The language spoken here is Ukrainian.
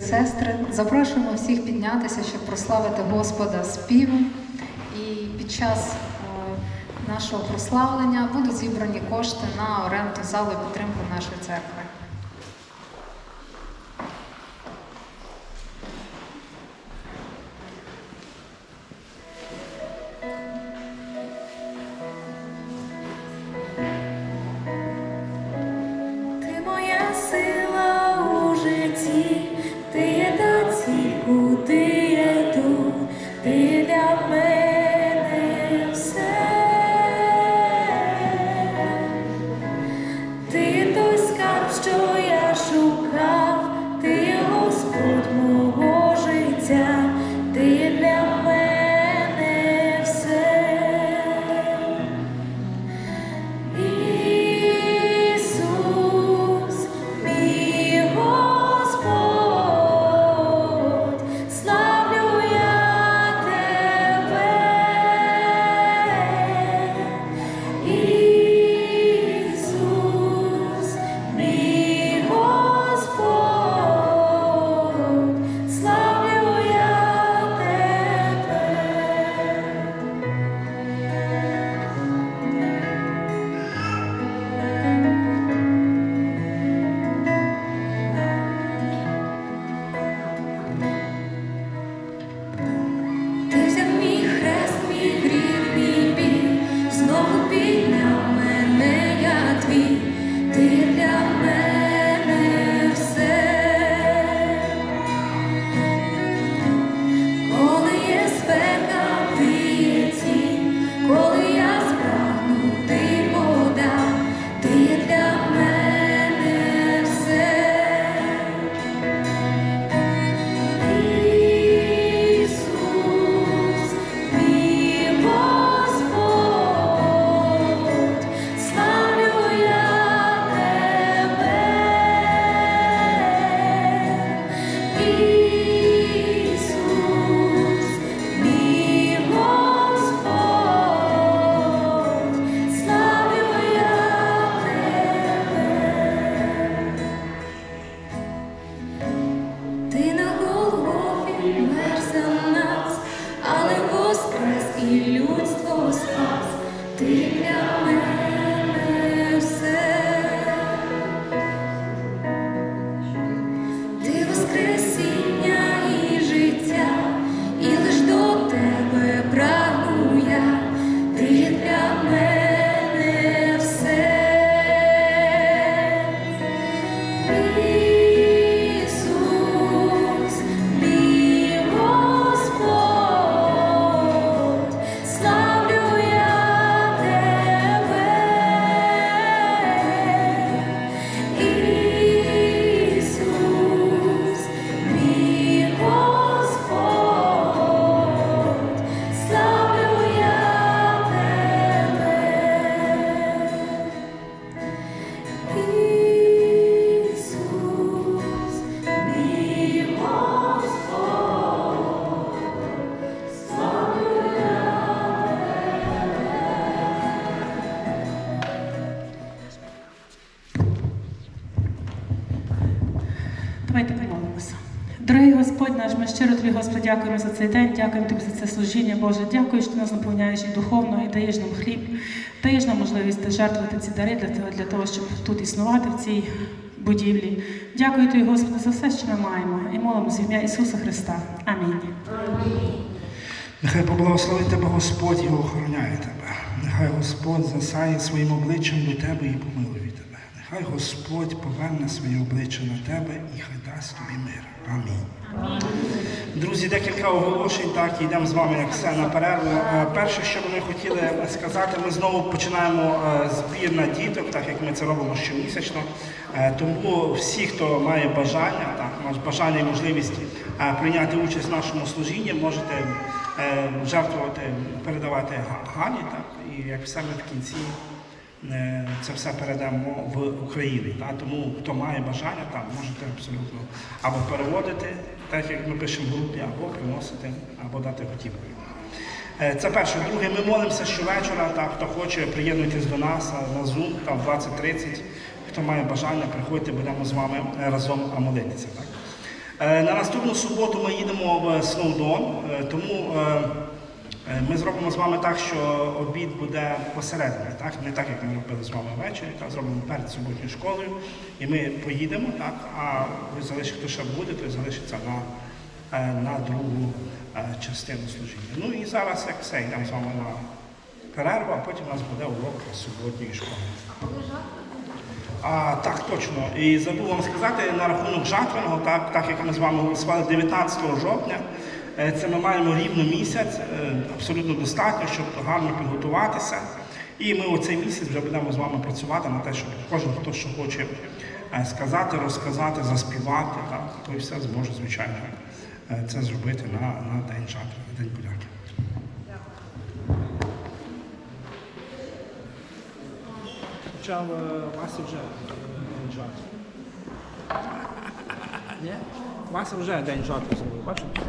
Сестри, запрошуємо всіх піднятися, щоб прославити Господа співом. І під час е, нашого прославлення будуть зібрані кошти на оренду зали підтримку нашої церкви. Ти для You. Господь наш, ми щиро тобі, Господь, дякуємо за цей день, дякуємо тобі за це служіння, Боже. Дякую, що ти нас наповняєш і духовно, і даєш нам хліб, даєш нам можливість жертвувати ці дари для того, для того, щоб тут існувати в цій будівлі. Дякую тобі, Господи, за все, що ми маємо, і молимося в ім'я Ісуса Христа. Амінь. Нехай поблагословить тебе Господь і охороняє тебе. Нехай Господь засяє своїм обличчям до тебе і помилує тебе. Нехай Господь поверне своє обличчя на тебе і хай дасть тобі мир. Амінь. Друзі, декілька оголошень, так, і йдемо з вами як все на перерву. Е, Перше, що ми хотіли сказати, ми знову починаємо е, збір на діток, так як ми це робимо щомісячно. Е, Тому всі, хто має бажання, так, має бажання і можливість прийняти участь в нашому служінні, можете жертвувати, передавати Гані, так, і як все ми в кінці це все передамо в Україну. Так? Тому хто має бажання, там можете абсолютно або переводити, так як ми пишемо в групі, або приносити, або дати готівкою. Е, Це перше. Друге, ми молимося щовечора, так, хто хоче, приєднуйтесь до нас на Zoom, там 20-30. Хто має бажання, приходьте, будемо з вами разом молитися. Так? Е, На наступну суботу ми їдемо в Сноудон, е, тому е, е, ми зробимо з вами так, що обід буде посередині, так? не так, як ми робили з вами ввечері, так? зробимо перед суботньою школою, і ми поїдемо, так? а ви залишите, хто ще буде, той залишиться на, е, на другу е, частину служіння. Ну і зараз, як все, йдемо з вами на перерву, а потім у нас буде урок суботньої школи. А, так, точно. І забув вам сказати на рахунок жатвеного, так, так як ми з вами голосували 19 жовтня. Е, Це ми маємо рівно місяць, е, абсолютно достатньо, щоб гарно підготуватися. І ми у цей місяць вже будемо з вами працювати на те, щоб кожен, хто що хоче е, сказати, розказати, заспівати, так, той все зможе, звичайно, це зробити на, на День жатви, на День подяки. Почав Вася вже день жатви. Вася вже день жатви зробив, бачите?